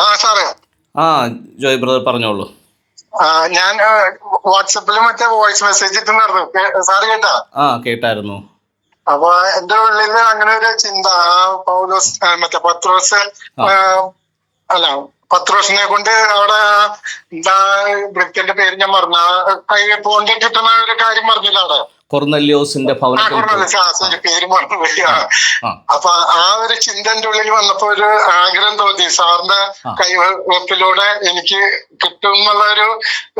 ആ സാറേ. ആ ജോയ് ബ്രദർ പറഞ്ഞോളൂ. ഞാൻ വാട്സപ്പിലും മറ്റേ വോയിസ് മെസ്സേജ് ഇട്ടുണ്ടായിരുന്നു സാറ് കേട്ടാ? ആ കേട്ടായിരുന്നു. അപ്പൊ എന്റെ ഉള്ളിൽ അങ്ങനെ ഒരു ചിന്ത പൗലോസ് മറ്റേ പത്രോസ് അല്ല പത്രോസിനെ കൊണ്ട് അവിടെ എന്താ വൃത്യന്റെ പേര് ഞാൻ മറന്ന. ആ കൈ പോണ്ടി കിട്ടുന്ന ഒരു കാര്യം പറഞ്ഞില്ല അവിടെ. കൊർന്നല്യോസിന്റെ ഭവനത്തിൽ അപ്പൊ ആ ഒരു ചിന്ത എന്റെ ഉള്ളിൽ വന്നപ്പോ ഒരു ആഗ്രഹം തോന്നി. സാറിന്റെ. കൈവപ്പിലൂടെ എനിക്ക് കിട്ടും എന്നുള്ള ഒരു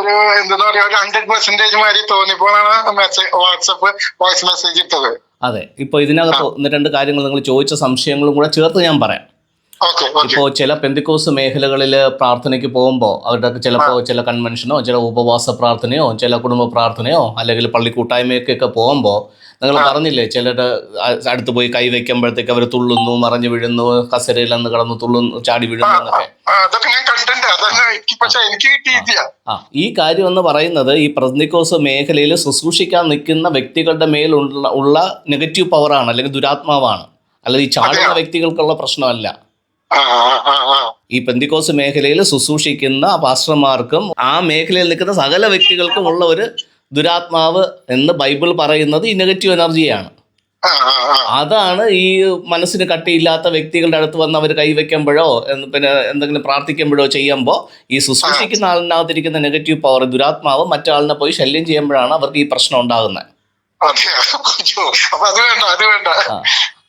ഒരു എന്താ പറയാ ഒരു ഹൺഡ്രഡ് പെർസെന്റേജ് മാതിരി തോന്നിയപ്പോഴാണ് മെസ്സേജ് വാട്സപ്പ് വോയിസ് മെസ്സേജ് ഇട്ടത്. അതെ. ഇപ്പൊ ഇതിനകത്ത് ഒന്ന് രണ്ട് കാര്യങ്ങൾ നിങ്ങൾ ചോദിച്ച സംശയങ്ങളും കൂടെ ചേർത്ത് ഞാൻ പറയാം. ഇപ്പോൾ ചില പെന്തിക്കോസ് മേഖലകളിൽ പ്രാർത്ഥനയ്ക്ക് പോകുമ്പോൾ അവരുടെ ചിലപ്പോ ചില കൺവെൻഷനോ ചില ഉപവാസ പ്രാർത്ഥനയോ ചില കുടുംബ പ്രാർത്ഥനയോ അല്ലെങ്കിൽ പള്ളി കൂട്ടായ്മയൊക്കെ പോകുമ്പോൾ നിങ്ങൾ പറഞ്ഞില്ലേ ചിലരുടെ അടുത്ത് പോയി കൈ വെക്കുമ്പോഴത്തേക്ക് അവർ തുള്ളുന്നു മറഞ്ഞു വീഴുന്നു കസരയിൽ അന്ന് കടന്നു തുള്ളുന്നു ചാടി വീഴുന്നു എന്നൊക്കെ. ഈ കാര്യം എന്ന് പറയുന്നത് ഈ പ്രതിനിക്കോസ് മേഖലയിൽ ശുശ്രൂഷിക്കാൻ നിൽക്കുന്ന വ്യക്തികളുടെ മേലുള്ള ഉള്ള നെഗറ്റീവ് പവറാണ് അല്ലെങ്കിൽ ദുരാത്മാവാണ്. അല്ലെങ്കിൽ ഈ ചാടുന്ന വ്യക്തികൾക്കുള്ള പ്രശ്നമല്ല. ഈ പെന്തിക്കോസ് മേഖലയിൽ ശുശ്രൂഷിക്കുന്ന പാസ്റ്റർമാർക്കും ആ മേഖലയിൽ നിൽക്കുന്ന സകല വ്യക്തികൾക്കും ഉള്ള ഒരു ദുരാത്മാവ് എന്ന് ബൈബിൾ പറയുന്നത് ഈ നെഗറ്റീവ് എനർജിയാണ്. അതാണ് ഈ മനസ്സിന് കട്ടിയില്ലാത്ത വ്യക്തികളുടെ അടുത്ത് വന്ന് അവർ കൈവയ്ക്കുമ്പോഴോ പിന്നെ എന്തെങ്കിലും പ്രാർത്ഥിക്കുമ്പോഴോ ചെയ്യുമ്പോൾ ഈ ശുശ്രൂഷിക്കുന്ന ആളിനകത്തിരിക്കുന്ന നെഗറ്റീവ് പവർ ദുരാത്മാവ് മറ്റാളിനെ പോയി ശല്യം ചെയ്യുമ്പോഴാണ് അവർക്ക് ഈ പ്രശ്നം ഉണ്ടാകുന്നത്.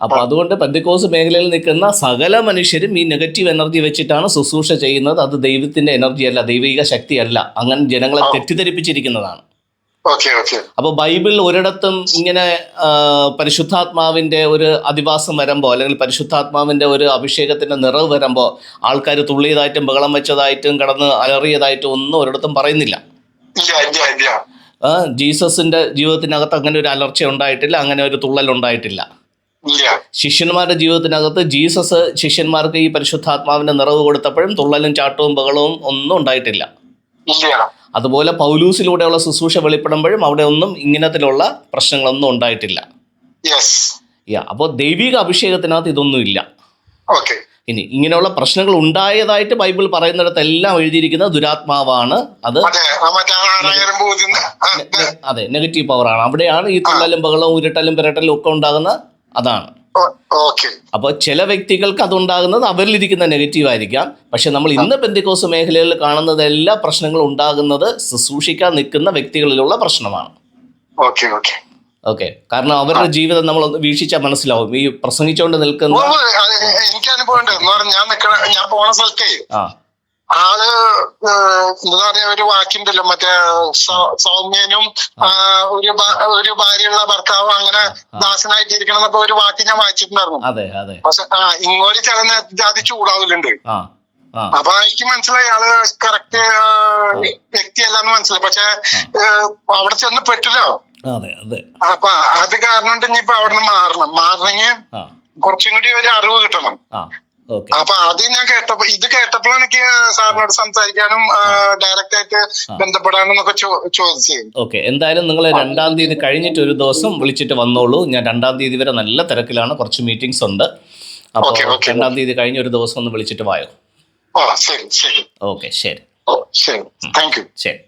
അപ്പൊ. അതുകൊണ്ട് പെന്തിക്കോസ് മേഖലയിൽ നിൽക്കുന്ന സകല മനുഷ്യരും ഈ നെഗറ്റീവ് എനർജി വെച്ചിട്ടാണ് ശുശ്രൂഷ ചെയ്യുന്നത്. അത് ദൈവത്തിന്റെ എനർജി അല്ല ദൈവിക ശക്തിയല്ല. അങ്ങനെ ജനങ്ങളെ തെറ്റിദ്ധരിപ്പിച്ചിരിക്കുന്നതാണ്. അപ്പൊ ബൈബിൾ ഒരിടത്തും ഇങ്ങനെ പരിശുദ്ധാത്മാവിന്റെ ഒരു അധിവാസം വരുമ്പോ അല്ലെങ്കിൽ പരിശുദ്ധാത്മാവിന്റെ ഒരു അഭിഷേകത്തിന്റെ നിറവ് വരുമ്പോ ആൾക്കാർ തുള്ളിയതായിട്ടും ബഹളം വെച്ചതായിട്ടും കടന്ന് അലറിയതായിട്ടും ഒന്നും ഒരിടത്തും പറയുന്നില്ല. ജീസസിന്റെ ജീവിതത്തിനകത്ത് അങ്ങനെ ഒരു അലർച്ച ഉണ്ടായിട്ടില്ല അങ്ങനെ ഒരു തുള്ളൽ ഉണ്ടായിട്ടില്ല. ശിഷ്യന്മാരുടെ ജീവിതത്തിനകത്ത് ജീസസ് ശിഷ്യന്മാർക്ക് ഈ പരിശുദ്ധാത്മാവിന്റെ നിറവ് കൊടുത്തപ്പോഴും തുള്ളലും ചാട്ടവും ബഹളവും ഒന്നും ഉണ്ടായിട്ടില്ല. അതുപോലെ പൗലൂസിലൂടെയുള്ള ശുശ്രൂഷ വെളിപ്പെടുമ്പോഴും അവിടെ ഒന്നും ഇങ്ങനത്തിലുള്ള പ്രശ്നങ്ങളൊന്നും ഉണ്ടായിട്ടില്ല. അപ്പോൾ ദൈവിക അഭിഷേകത്തിനകത്ത് ഇതൊന്നും ഇല്ല ഓക്കെ ഇനി ഇങ്ങനെയുള്ള പ്രശ്നങ്ങൾ ഉണ്ടായതായിട്ട് ബൈബിൾ പറയുന്നിടത്തെല്ലാം എഴുതിയിരിക്കുന്ന ദുരാത്മാവാണ്. അത് അതെ നെഗറ്റീവ് പവറാണ്. അവിടെയാണ് ഈ തുള്ളലും ബഹളവും ഉരുട്ടലും പിരട്ടലും ഒക്കെ ഉണ്ടാകുന്ന അതാണ്. അപ്പൊ ചില വ്യക്തികൾക്ക് അതുണ്ടാകുന്നത് അവരിലിരിക്കുന്ന നെഗറ്റീവ് ആയിരിക്കാം. പക്ഷെ നമ്മൾ ഇന്ന് പെന്തിക്കോസ് മേഖലയിൽ കാണുന്നത് എല്ലാ പ്രശ്നങ്ങളും ഉണ്ടാകുന്നത് ശുശ്രൂഷിക്കാൻ നിൽക്കുന്ന വ്യക്തികളിലുള്ള പ്രശ്നമാണ്. Okay okay. ഓക്കെ കാരണം അവരുടെ ജീവിതം നമ്മൾ വീക്ഷിച്ചാൽ മനസ്സിലാവും. ഈ പ്രസംഗിച്ചുകൊണ്ട് നിൽക്കുന്ന എനിക്ക് അനുഭവം ഉണ്ട് എന്ന് പറഞ്ഞാൽ ഞാൻ നിക്കണ ഞാൻ പോണ സ്ഥലത്തേ ആൾ എന്താ പറയാ ഒരു വാക്കിണ്ടല്ലോ. മറ്റേ സൗമ്യനും ഒരു ഒരു ഭാര്യയുള്ള ഭർത്താവ് അങ്ങനെ ദാസനായിട്ടിരിക്കണം എന്നൊക്കെ ഒരു വാക്ക് ഞാൻ വായിച്ചിട്ടുണ്ടായിരുന്നു. പക്ഷെ ആ ഇങ്ങോട്ട് ചില ജാതി ചൂടാവലുണ്ട്. അപ്പൊ എനിക്ക് മനസ്സിലായി ആൾ കറക്റ്റ് വ്യക്തിയല്ല എന്ന് മനസ്സിലായി. പക്ഷെ അവിടെ ചെന്ന് പെട്ടില്ലോ. അപ്പൊ അത് കാരണം ഇനിയിപ്പോ അവിടെ നിന്ന് മാറണം മാറണമെങ്കിൽ കുറച്ചും കൂടി ഒരു അറിവ് കിട്ടണം. അപ്പൊ അത് ഞാൻ കേട്ടപ്പോ ഇത് കേട്ടപ്പോഴാണ് എനിക്ക് സാറിനോട് സംസാരിക്കാനും ഡയറക്റ്റ് ആയിട്ട് ബന്ധപ്പെടാനും ഒക്കെ ചോദിച്ചു. ചോദിച്ചത് ഓക്കെ എന്തായാലും നിങ്ങൾ രണ്ടാം തീയതി കഴിഞ്ഞിട്ട് ഒരു ദിവസം വിളിച്ചിട്ട് വന്നോളൂ. ഞാൻ രണ്ടാം തീയതി വരെ നല്ല തിരക്കിലാണ്. കുറച്ച് മീറ്റിംഗ്സ് ഉണ്ട്. അപ്പോൾ. രണ്ടാം തീയതി കഴിഞ്ഞ ഒരു ദിവസം ഒന്ന് വിളിച്ചിട്ട് വായോ. ഓ ശരി ശരി. ഓക്കെ ശരി. ശരി. താങ്ക് യു ശരി.